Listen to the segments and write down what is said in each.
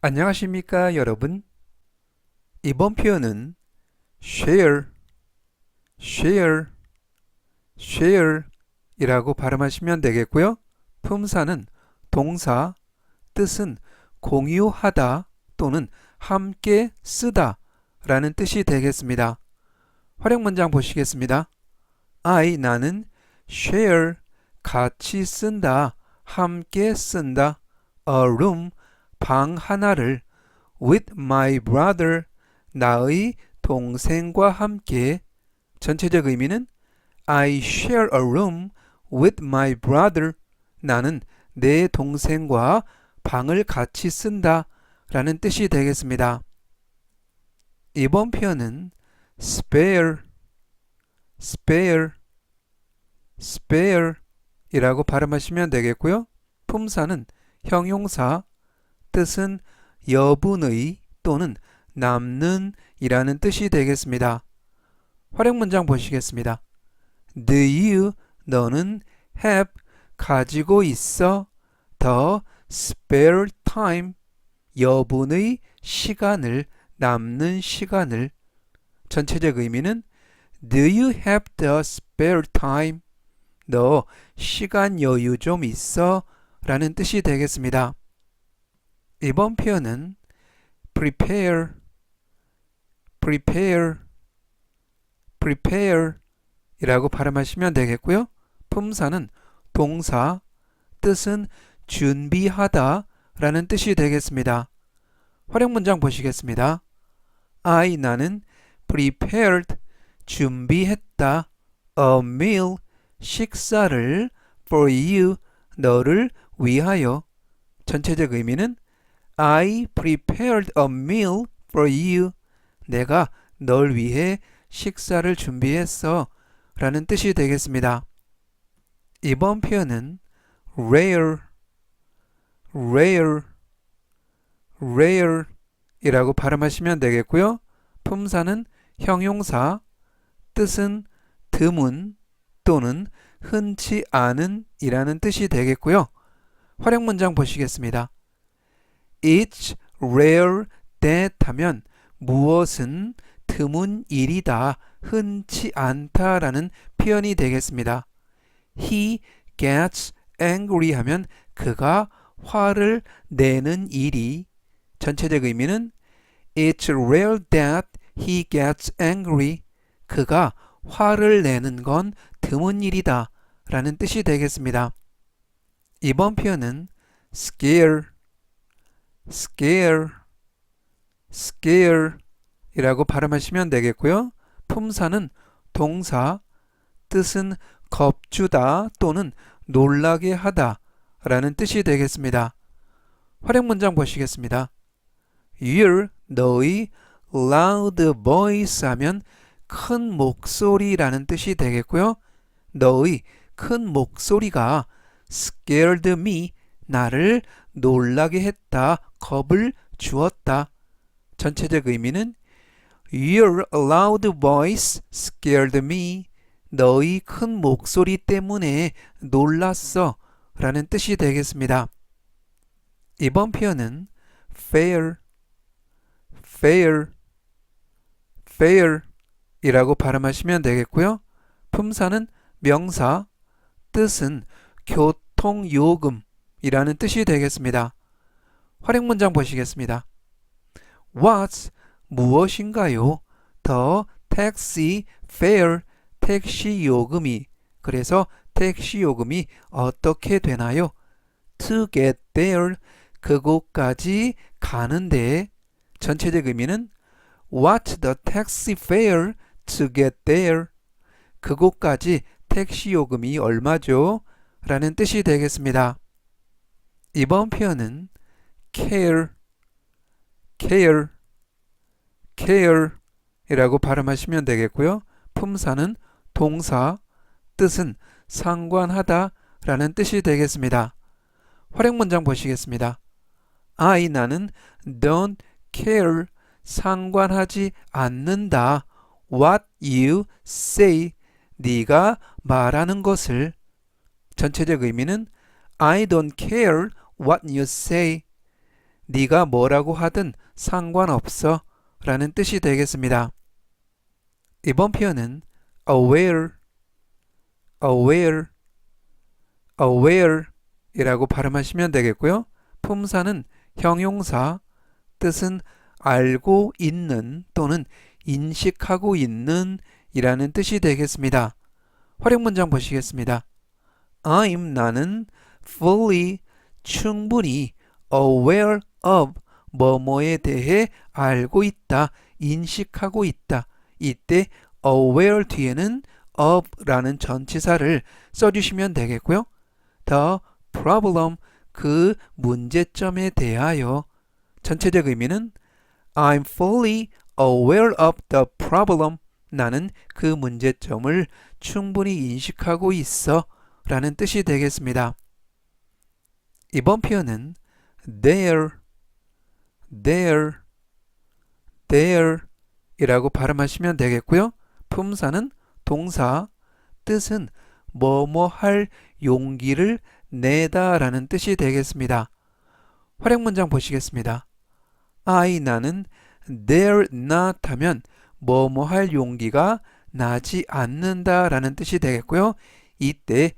안녕하십니까 여러분? 이번 표현은 share, share, share 이라고 발음하시면 되겠고요. 품사는 동사, 뜻은 공유하다 또는 함께 쓰다 라는 뜻이 되겠습니다. 활용 문장 보시겠습니다. I 나는 share 같이 쓴다 함께 쓴다. A room 방 하나를 with my brother 나의 동생과 함께 전체적 의미는 I share a room with my brother 나는 내 동생과 방을 같이 쓴다 라는 뜻이 되겠습니다. 이번 표현은 spare, spare, spare 이라고 발음하시면 되겠고요. 품사는 형용사, 뜻은 여분의 또는 남는 이라는 뜻이 되겠습니다. 활용 문장 보시겠습니다. You 너는 have 가지고 있어 the spare time 여분의 시간을 남는 시간을 전체적 의미는 Do you have the spare time? 너 시간 여유 좀 있어? 라는 뜻이 되겠습니다. 이번 표현은 prepare, prepare, prepare 이라고 발음하시면 되겠고요. 품사는 동사, 뜻은 준비하다 라는 뜻이 되겠습니다. 활용 문장 보시겠습니다. I 나는 prepared 준비했다 a meal 식사를 for you 너를 위하여 전체적 의미는 I prepared a meal for you 내가 널 위해 식사를 준비했어 라는 뜻이 되겠습니다. 이번 표현은 rare, rare, rare 이라고 발음하시면 되겠고요. 품사는 형용사, 뜻은 드문 또는 흔치 않은 이라는 뜻이 되겠고요. 활용 문장 보시겠습니다. It's rare that 하면 무엇은 드문 일이다, 흔치 않다라는 표현이 되겠습니다. He gets angry 하면 그가 화를 내는 일이 전체적 의미는 It's rare that he gets angry. 그가 화를 내는 건 드문 일이다 라는 뜻이 되겠습니다. 이번 표현은 scare, scare, scare 이라고 발음하시면 되겠고요. 품사는 동사, 뜻은 겁주다 또는 놀라게 하다 라는 뜻이 되겠습니다. 활용 문장 보시겠습니다. Your, 너의 loud voice 하면 큰 목소리라는 뜻이 되겠고요. 너의 큰 목소리가 scared me, 나를 놀라게 했다, 겁을 주었다. 전체적 의미는 Your loud voice scared me. 너의 큰 목소리 때문에 놀랐어. 라는 뜻이 되겠습니다. 이번 표현은 fair, fair, fair 이라고 발음하시면 되겠고요. 품사는 명사, 뜻은 교통요금 이라는 뜻이 되겠습니다. 활용 문장 보시겠습니다. What's 무엇인가요? 더 택시 fare 택시 요금이 그래서 택시 요금이 어떻게 되나요? To get there 그곳까지 가는데 전체적 의미는 What the taxi fare to get there 그곳까지 택시 요금이 얼마죠? 라는 뜻이 되겠습니다. 이번 표현은 care, care, care 이라고 발음하시면 되겠고요. 품사는 동사, 뜻은 상관하다 라는 뜻이 되겠습니다. 활용 문장 보시겠습니다. I 나는 don't care 상관하지 않는다. What you say 네가 말하는 것을 전체적 의미는 I don't care what you say 네가 뭐라고 하든 상관없어 라는 뜻이 되겠습니다. 이번 표현은 aware, aware, aware 이라고 발음하시면 되겠고요. 품사는 형용사, 뜻은 알고 있는 또는 인식하고 있는 이라는 뜻이 되겠습니다. 활용 문장 보시겠습니다. I'm 나는 fully 충분히 aware of 뭐뭐에 대해 알고 있다, 인식하고 있다. 이때 aware 뒤에는 of라는 전치사를 써주시면 되겠고요. The problem 그 문제점에 대하여 전체적 의미는 I'm fully aware of the problem. 나는 그 문제점을 충분히 인식하고 있어 라는 뜻이 되겠습니다. 이번 표현은 there, there, there 이라고 발음하시면 되겠고요. 품사는 동사, 뜻은 뭐뭐 할 용기를 내다 라는 뜻이 되겠습니다. 활용 문장 보시겠습니다. I 나는 dare not 하면 뭐뭐 할 용기가 나지 않는다 라는 뜻이 되겠고요. 이때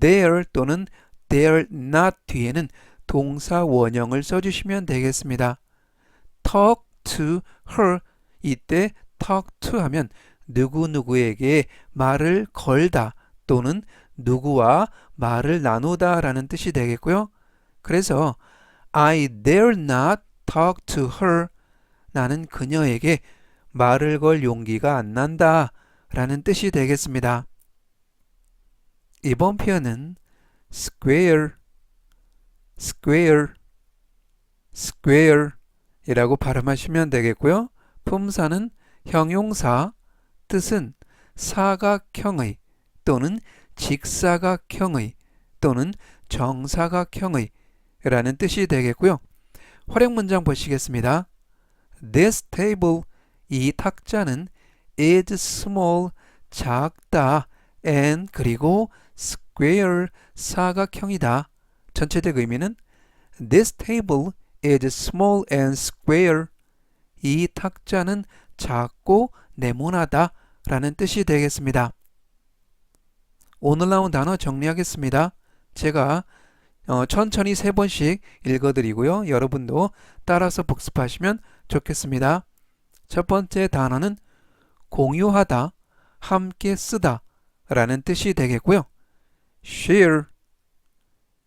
dare 또는 dare not 뒤에는 동사 원형을 써주시면 되겠습니다. Talk to her 이때 talk to 하면 누구누구에게 말을 걸다 또는 누구와 말을 나누다 라는 뜻이 되겠고요. 그래서 I dare not talk to her 나는 그녀에게 말을 걸 용기가 안 난다 라는 뜻이 되겠습니다. 이번 표현은 square, square, square 이라고 발음하시면 되겠고요. 품사는 형용사, 뜻은 사각형의 또는 직사각형의 또는 정사각형의 라는 뜻이 되겠고요. 활용 문장 보시겠습니다. This table, 이 탁자는 is small, 작다, and 그리고 square, 사각형이다. 전체적 의미는 This table is small and square. 이 탁자는 작고 네모나다 라는 뜻이 되겠습니다. 오늘 나온 단어 정리하겠습니다. 제가 어, 천천히 세 번씩 읽어드리고요. 여러분도 따라서 복습하시면 좋겠습니다. 첫 번째 단어는 공유하다, 함께 쓰다 라는 뜻이 되겠고요. share,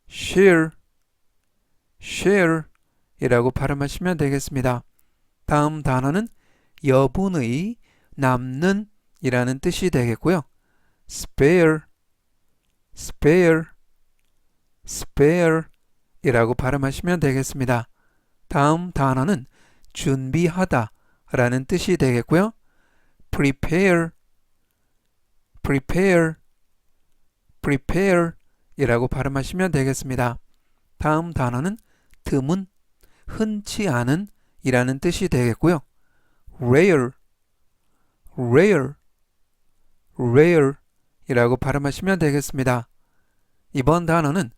share, share 이라고 발음하시면 되겠습니다. 다음 단어는 여분의, 남는 이라는 뜻이 되겠고요. spare, spare, spare 이라고 발음하시면 되겠습니다. 다음 단어는 준비하다 라는 뜻이 되겠고요. prepare, prepare, prepare 이라고 발음하시면 되겠습니다. 다음 단어는 드문, 흔치 않은 이라는 뜻이 되겠고요. rare, rare, rare 이라고 발음하시면 되겠습니다. 이번 단어는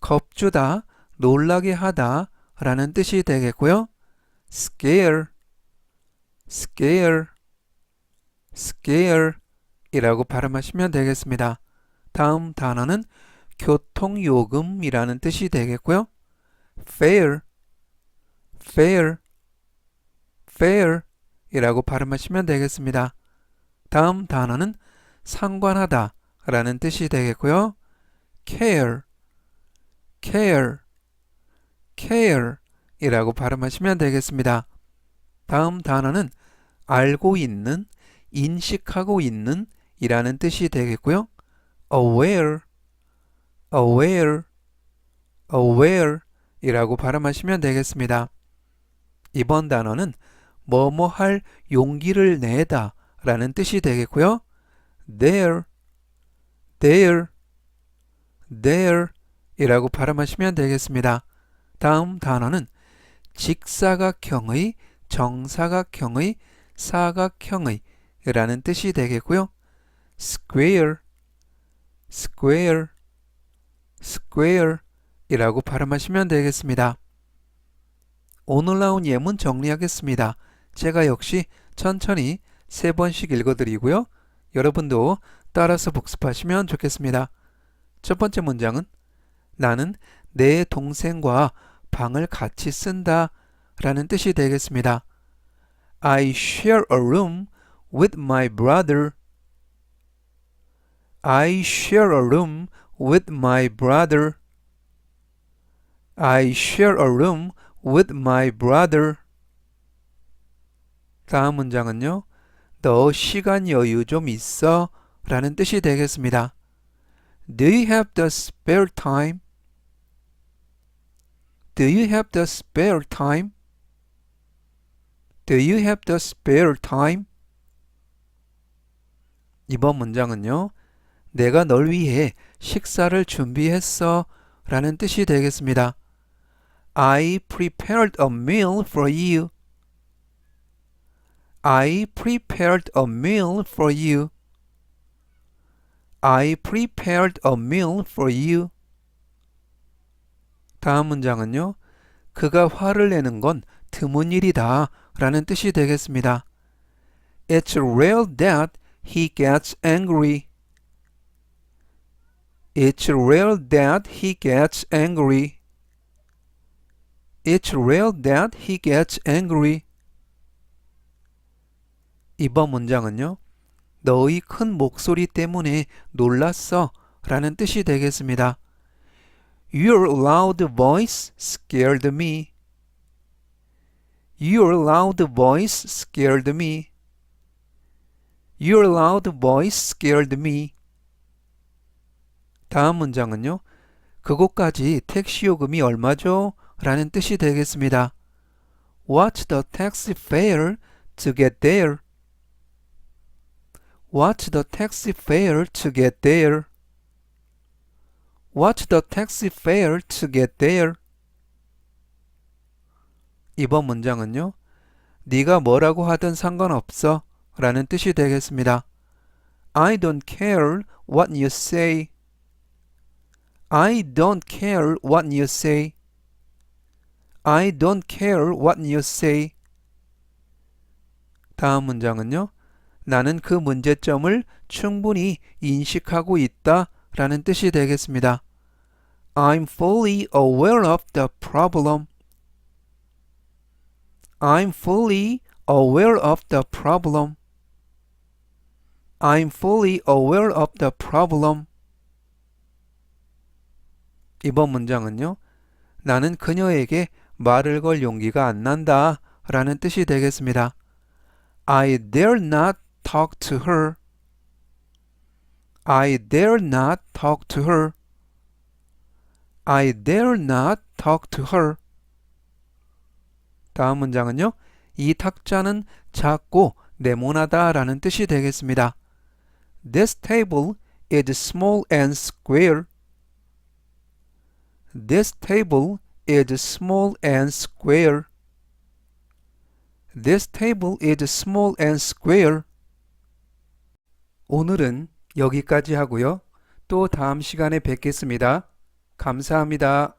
겁주다, 놀라게 하다 라는 뜻이 되겠고요. scare, scare, scare 이라고 발음하시면 되겠습니다. 다음 단어는 교통요금이라는 뜻이 되겠고요. fare, fare, fare 이라고 발음하시면 되겠습니다. 다음 단어는 상관하다 라는 뜻이 되겠고요. care, care, care 이라고 발음하시면 되겠습니다. 다음 단어는 알고 있는, 인식하고 있는 이라는 뜻이 되겠고요. aware, aware, aware 이라고 발음하시면 되겠습니다. 이번 단어는 뭐뭐 할 용기를 내다 라는 뜻이 되겠고요. there, there, there 이라고 발음하시면 되겠습니다. 다음 단어는 직사각형의, 정사각형의, 사각형의 라는 뜻이 되겠고요. square, square, square 이라고 발음하시면 되겠습니다. 오늘 나온 예문 정리하겠습니다. 제가 역시 천천히 세 번씩 읽어드리고요. 여러분도 따라서 복습하시면 좋겠습니다. 첫 번째 문장은 나는 내 동생과 방을 같이 쓴다 라는 뜻이 되겠습니다. I share a room with my brother. I share a room with my brother. I share a room with my brother. 다음 문장은요. 너 시간 여유 좀 있어? 라는 뜻이 되겠습니다. Do you have the spare time? Do you have the spare time? Do you have the spare time? 이번 문장은요. 내가 널 위해 식사를 준비했어 라는 뜻이 되겠습니다. I prepared a meal for you. I prepared a meal for you. I prepared a meal for you. 다음 문장은요. 그가 화를 내는 건 드문 일이다 라는 뜻이 되겠습니다. It's rare that he gets angry. It's rare that he gets angry. It's rare that he gets angry. 이번 문장은요. 너의 큰 목소리 때문에 놀랐어 라는 뜻이 되겠습니다. Your loud voice scared me. Your loud voice scared me. Your loud voice scared me. 다음 문장은요. 그곳까지 택시 요금이 얼마죠? 라는 뜻이 되겠습니다. What's the taxi fare to get there? What's the taxi fare to get there? What's the taxi fare to get there? 이번 문장은요. 네가 뭐라고 하든 상관없어 라는 뜻이 되겠습니다. I don't care what you say. I don't care what you say. I don't care what you say. 다음 문장은요. 나는 그 문제점을 충분히 인식하고 있다 라는 뜻이 되겠습니다. I'm fully aware of the problem. I'm fully aware of the problem. I'm fully aware of the problem. 이번 문장은요. 나는 그녀에게 말을 걸 용기가 안 난다 라는 뜻이 되겠습니다. I dare not talk to her. I dare not talk to her. I dare not talk to her. 다음 문장은요. 이 탁자는 작고 네모나다 라는 뜻이 되겠습니다. This table is small and square. This table is small and square. This table is small and square. 오늘은 여기까지 하고요. 또 다음 시간에 뵙겠습니다. 감사합니다.